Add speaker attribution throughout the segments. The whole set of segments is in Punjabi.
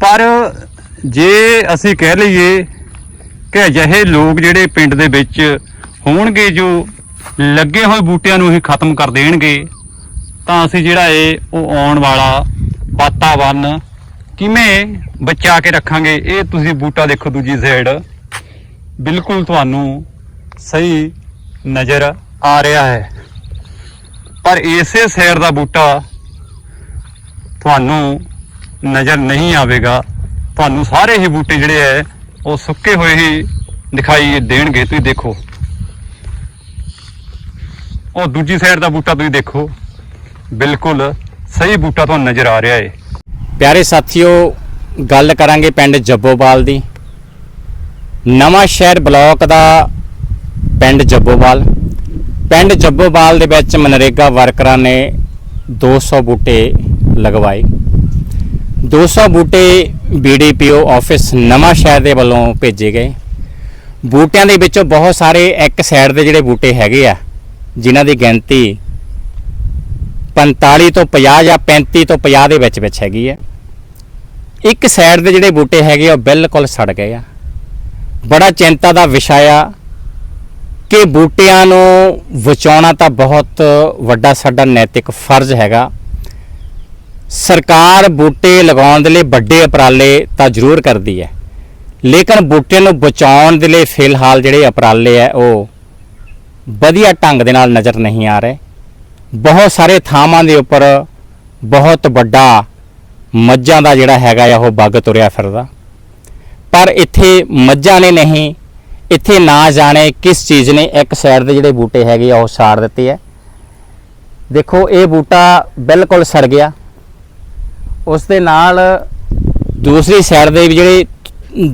Speaker 1: ਪਰ ਜੇ ਅਸੀਂ ਕਹਿ ਲਈਏ ਕਿ ਅਜਿਹੇ ਲੋਕ ਜਿਹੜੇ ਪਿੰਡ ਦੇ ਵਿੱਚ ਹੋਣਗੇ, ਜੋ ਲੱਗੇ ਹੋਏ ਬੂਟਿਆਂ ਨੂੰ ਹੀ ਖਤਮ ਕਰ ਦੇਣਗੇ, ਤਾਂ ਅਸੀਂ ਜਿਹੜਾ ਇਹ ਉਹ ਆਉਣ ਵਾਲਾ ਵਾਤਾਵਰਨ ਕਿਵੇਂ ਬਚਾ ਕੇ ਰੱਖਾਂਗੇ, ਇਹ ਤੁਸੀਂ ਬੂਟਾ ਦੇਖੋ ਦੂਜੀ ਸਾਈਡ ਬਿਲਕੁਲ ਤੁਹਾਨੂੰ ਸਹੀ ਨਜ਼ਰ ਆ ਰਿਹਾ ਹੈ। ਪਰ ਇਸੇ ਸਾਈਡ ਦਾ ਬੂਟਾ ਤੁਹਾਨੂੰ ਨਜ਼ਰ ਨਹੀਂ ਆਵੇਗਾ। ਤੁਹਾਨੂੰ ਸਾਰੇ ਹੀ ਬੂਟੇ ਜਿਹੜੇ ਹੈ ਉਹ ਸੁੱਕੇ ਹੋਏ ਹੀ ਦਿਖਾਈ ਦੇਣਗੇ। ਤੁਸੀਂ ਦੇਖੋ। ਉਹ ਦੂਜੀ ਸਾਈਡ ਦਾ ਬੂਟਾ ਤੁਸੀਂ ਦੇਖੋ। ਬਿਲਕੁਲ ਸਹੀ ਬੂਟਾ ਤੁਹਾਨੂੰ ਨਜ਼ਰ ਆ ਰਿਹਾ ਏ।
Speaker 2: ਪਿਆਰੇ ਸਾਥੀਓ, ਗੱਲ ਕਰਾਂਗੇ ਪਿੰਡ ਜੱਬੋਵਾਲ ਦੀ। ਨਵਾਂ ਸ਼ਹਿਰ ਬਲਾਕ ਦਾ ਪਿੰਡ ਜੱਬੋਵਾਲ। ਪਿੰਡ ਜੱਬੋਵਾਲ ਦੇ ਵਿੱਚ ਮਨਰੇਗਾ ਵਰਕਰਾਂ ਨੇ 200 ਬੂਟੇ ਲਗਵਾਏ। 200 ਬੂਟੇ ਬੀਡੀਪੀਓ ਆਫਿਸ ਨਵਾਂ ਸ਼ਹਿਰ ਦੇ ਵੱਲੋਂ ਭੇਜੇ ਗਏ। ਬੂਟਿਆਂ ਦੇ ਵਿੱਚੋਂ ਬਹੁਤ ਸਾਰੇ ਇੱਕ ਸਾਈਡ ਦੇ ਜਿਹੜੇ ਬੂਟੇ ਹੈਗੇ ਆ ਜਿਨ੍ਹਾਂ ਦੀ ਗਿਣਤੀ 45 ਤੋਂ 50 ਜਾਂ 35 ਤੋਂ 50 ਦੇ ਵਿੱਚ ਵਿੱਚ ਹੈਗੀ ਹੈ ਇੱਕ ਸਾਈਡ ਦੇ ਜਿਹੜੇ ਬੂਟੇ ਹੈਗੇ ਆ, ਉਹ ਬਿਲਕੁਲ ਸੜ ਗਏ ਆ। ਬੜਾ ਚਿੰਤਾ ਦਾ ਵਿਸ਼ਾ ਆ ਕਿ ਬੂਟਿਆਂ ਨੂੰ ਬਚਾਉਣਾ ਤਾਂ ਬਹੁਤ ਵੱਡਾ ਸਾਡਾ ਨੈਤਿਕ ਫਰਜ਼ ਹੈਗਾ। ਸਰਕਾਰ ਬੂਟੇ ਲਗਾਉਣ ਦੇ ਲਈ ਵੱਡੇ ਉਪਰਾਲੇ ਤਾਂ ਜ਼ਰੂਰ ਕਰਦੀ ਹੈ। ਲੇਕਿਨ ਬੂਟਿਆਂ ਨੂੰ ਬਚਾਉਣ ਦੇ ਲਈ ਫਿਲਹਾਲ ਜਿਹੜੇ ਉਪਰਾਲੇ ਆ ਉਹ ਵਧੀਆ ਢੰਗ ਦੇ ਨਾਲ ਨਜ਼ਰ ਨਹੀਂ ਆ ਰਹੇ। ਬਹੁਤ ਸਾਰੇ ਥਾਵਾਂ ਦੇ ਉੱਪਰ ਬਹੁਤ ਵੱਡਾ ਮੱਝਾਂ ਦਾ ਜਿਹੜਾ ਹੈਗਾ ਆ, ਉਹ ਬੱਗ ਤੁਰਿਆ ਫਿਰਦਾ। ਪਰ ਇੱਥੇ ਮੱਝਾਂ ਨੇ ਨਹੀਂ, ਇੱਥੇ ਨਾ ਜਾਣੇ ਕਿਸ ਚੀਜ਼ ਨੇ, ਇੱਕ ਸਾਈਡ ਦੇ ਜਿਹੜੇ ਬੂਟੇ ਹੈਗੇ ਆ, ਉਹ ਸਾੜ ਦਿੱਤੇ ਆ ਦੇਖੋ, ਇਹ ਬੂਟਾ ਬਿਲਕੁਲ ਸੜ ਗਿਆ। ਉਸ ਦੇ ਨਾਲ ਦੂਸਰੀ ਸਾਈਡ ਦੇ ਵੀ ਜਿਹੜੇ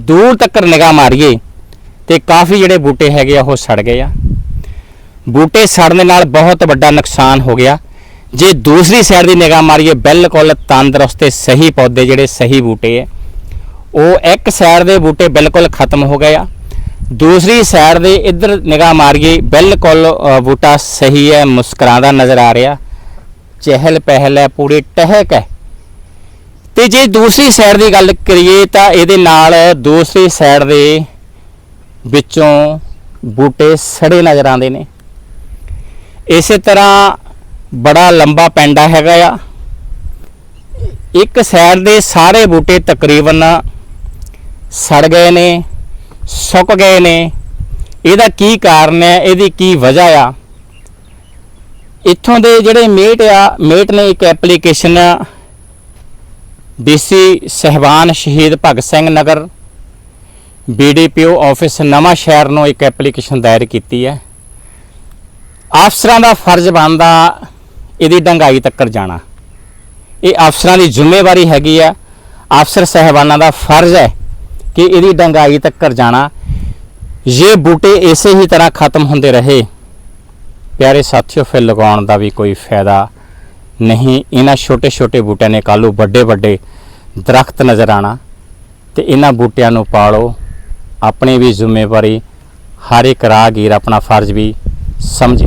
Speaker 2: ਦੂਰ ਤੱਕ ਨਿਗਾਹ ਮਾਰੀਏ ਤੇ ਕਾਫੀ ਜਿਹੜੇ ਬੂਟੇ ਹੈਗੇ ਆ, ਉਹ ਸੜ ਗਏ ਆ। ਬੂਟੇ ਸੜਨ ਦੇ ਨਾਲ ਬਹੁਤ ਵੱਡਾ ਨੁਕਸਾਨ ਹੋ ਗਿਆ। ਜੇ ਦੂਸਰੀ ਸਾਈਡ ਦੀ ਨਿਗਾਹ ਮਾਰੀਏ, ਬਿਲਕੁਲ ਤੰਦਰੁਸਤ ਤੇ ਸਹੀ ਪੌਦੇ ਜਿਹੜੇ ਸਹੀ ਬੂਟੇ ਹੈ ਉਹ ਇੱਕ ਸਾਈਡ ਦੇ ਬੂਟੇ ਬਿਲਕੁਲ ਖਤਮ ਹੋ ਗਏ ਆ। ਦੂਸਰੀ ਸਾਈਡ ਦੇ ਇੱਧਰ ਨਿਗਾਹ ਮਾਰੀਏ, ਬਿਲਕੁਲ ਬੂਟਾ ਸਹੀ ਹੈ, ਮੁਸਕਰਾਉਂਦਾ ਨਜ਼ਰ ਆ ਰਿਹਾ। ਚਹਿਲ ਪਹਿਲ ਹੈ, ਪੂਰੀ ਟਹਿਕ ਹੈ। ਤੇ ਜੇ ਦੂਸਰੀ ਸਾਈਡ ਦੀ ਗੱਲ ਕਰੀਏ ਤਾਂ ਇਹਦੇ ਨਾਲ ਦੂਸਰੀ ਸਾਈਡ ਦੇ ਵਿੱਚੋਂ ਬੂਟੇ ਸੜੇ ਨਜ਼ਰ ਆਉਂਦੇ ਨੇ। ਇਸੇ ਤਰ੍ਹਾਂ ਬੜਾ ਲੰਬਾ ਪੈਂਡਾ ਹੈਗਾ ਆ। ਇੱਕ ਸਾਈਡ ਦੇ ਸਾਰੇ ਬੂਟੇ ਤਕਰੀਬਨ ਸੜ ਗਏ ਨੇ, ਸੁੱਕ ਗਏ ਨੇ। ਇਹਦਾ ਕੀ ਕਾਰਨ ਹੈ? ਇਹਦੀ ਕੀ ਵਜ੍ਹਾ ਆ? ਇੱਥੋਂ ਦੇ ਜਿਹੜੇ ਮੇਟ ਆ, ਮੇਟ ਨੇ ਇੱਕ ਐਪਲੀਕੇਸ਼ਨ ਡੀਸੀ ਸਹਿਬਾਨ ਸ਼ਹੀਦ ਭਗਤ ਸਿੰਘ ਨਗਰ ਬੀਡੀਪੀਓ ਆਫਿਸ ਨਵਾਂ ਸ਼ਹਿਰ ਨੂੰ ਇੱਕ ਐਪਲੀਕੇਸ਼ਨ ਦਾਇਰ ਕੀਤੀ ਹੈ। ਅਫਸਰਾਂ ਦਾ ਫਰਜ਼ ਬਣਦਾ ਇਹਦੀ ਡੰਗਾਈ ਤੱਕਰ ਜਾਣਾ। ਇਹ ਅਫਸਰਾਂ ਦੀ ਜ਼ਿੰਮੇਵਾਰੀ ਹੈਗੀ ਆ। ਅਫਸਰ ਸਹਿਬਾਨਾਂ ਦਾ ਫਰਜ਼ ਹੈ ਕਿ ਇਹਦੀ ਡੰਗਾਈ ਤੱਕਰ ਜਾਣਾ। ਇਹ ਬੂਟੇ ਇਸੇ ਹੀ ਤਰ੍ਹਾਂ ਖਤਮ ਹੁੰਦੇ ਰਹੇ, ਪਿਆਰੇ ਸਾਥੀਓ, ਫਿਰ ਲਗਾਉਣ ਦਾ ਵੀ ਕੋਈ ਫਾਇਦਾ ਨਹੀਂ, ਇਹਨਾਂ ਛੋਟੇ ਛੋਟੇ ਬੂਟਿਆਂ ਨੇ ਕੱਲ੍ਹ ਵੱਡੇ ਵੱਡੇ ਦਰਖਤ ਨਜ਼ਰ ਆਣਾ ਤੇ ਇਹਨਾਂ ਬੂਟਿਆਂ ਨੂੰ ਪਾਲੋ। ਆਪਣੀ ਵੀ ਜ਼ਿੰਮੇਵਾਰੀ ਹਰ ਇੱਕ ਰਾਹਗੀਰ ਆਪਣਾ ਫਰਜ਼ ਵੀ ਸਮਝੇ।